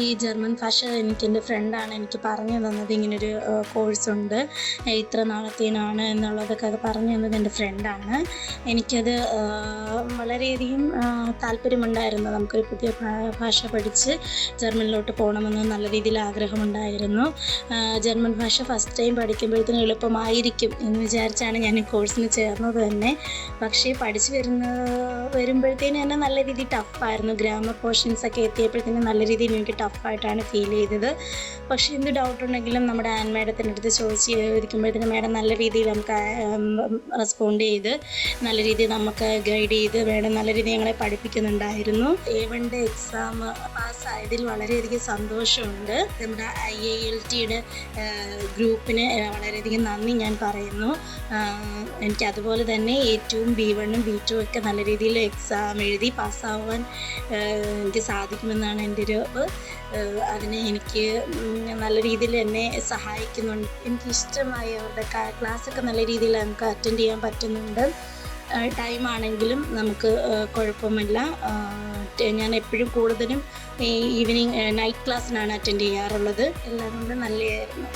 ഈ ജർമ്മൻ ഭാഷ എനിക്ക് എന്റെ ഫ്രണ്ടാണ്. എനിക്ക് പറഞ്ഞു തന്നത് ഇങ്ങനൊരു കോഴ്സുണ്ട്. ഇത്ര നാളത്തേനാണ് എന്നുള്ളതൊക്കെ അത് പറഞ്ഞു തന്നത് എന്റെ ഫ്രണ്ടാണ്. എനിക്കത് വളരെയധികം താല്പര്യമുണ്ടായിരുന്നു. നമുക്കൊരു പുതിയ ഭാഷ പഠിച്ച് ജർമ്മനിലോട്ട് പോകണമെന്ന് നല്ല രീതിയിൽ ആഗ്രഹമുണ്ടായിരുന്നു. ജർമ്മൻ ഭാഷ ഫസ്റ്റ് ടൈം പഠിക്കുമ്പോഴത്തേനും എളുപ്പമായിരിക്കും എന്ന് വിചാരിച്ചാണ് ഞാൻ ഈ കോഴ്സിന് ചേർന്നത് തന്നെ. പക്ഷേ പഠിച്ചു വരുന്ന വരുമ്പോഴത്തേനും തന്നെ നല്ല രീതിയിൽ ടഫായിരുന്നു. ഗ്രാമർ പോർഷൻസ് ഒക്കെ എത്തിയപ്പോഴത്തേനും നല്ല രീതിയിൽ എനിക്ക് ടഫായിട്ടാണ് ഫീൽ ചെയ്തത്. പക്ഷേ എന്ത് ഡൗട്ട് ഉണ്ടെങ്കിലും നമ്മുടെ ആൻ മാഡത്തിന്റെ അടുത്ത് ചോദിച്ച് ഇരിക്കുമ്പോഴത്തേനും മാഡം നല്ല രീതിയിൽ നമുക്ക് റെസ്പോണ്ട് ചെയ്ത് നല്ല രീതിയിൽ നമുക്ക് ഗൈഡ് ചെയ്ത് മാഡം നല്ല രീതിയിൽ ഞങ്ങളെ പഠിപ്പിക്കുന്നുണ്ടായിരുന്നു. എ വണ്ടെ എക്സാം പാസ്സായതിൽ വളരെയധികം സന്തോഷമുണ്ട്. നമ്മുടെ ഐ എ എൽ ടിയുടെ ഗ്രൂപ്പിന് വളരെയധികം നന്ദി ഞാൻ പറയുന്നു. എനിക്ക് അതുപോലെ തന്നെ ഏറ്റവും ബി വണ്ണും ബി ടു ഒക്കെ നല്ല രീതിയിൽ എക്സാം എഴുതി പാസ്സാവാൻ എനിക്ക് സാധിക്കുമെന്നാണ് എന്റെ ഒരു അതിന് എനിക്ക് നല്ല രീതിയിൽ എന്നെ സഹായിക്കുന്നുണ്ട്. എനിക്ക് ഇഷ്ടമായി അവരുടെ ക്ലാസ്സൊക്കെ നല്ല രീതിയിൽ നമുക്ക് അറ്റൻഡ് ചെയ്യാൻ പറ്റുന്നുണ്ട്. ടൈം ആണെങ്കിലും നമുക്ക് കുഴപ്പമില്ല. ഞാൻ എപ്പോഴും കൂടുതലും ഈവനിങ് നൈറ്റ് ക്ലാസ്സിനാണ് അറ്റൻഡ് ചെയ്യാറുള്ളത്. എല്ലാം കൊണ്ടും നല്ലതായിരുന്നു.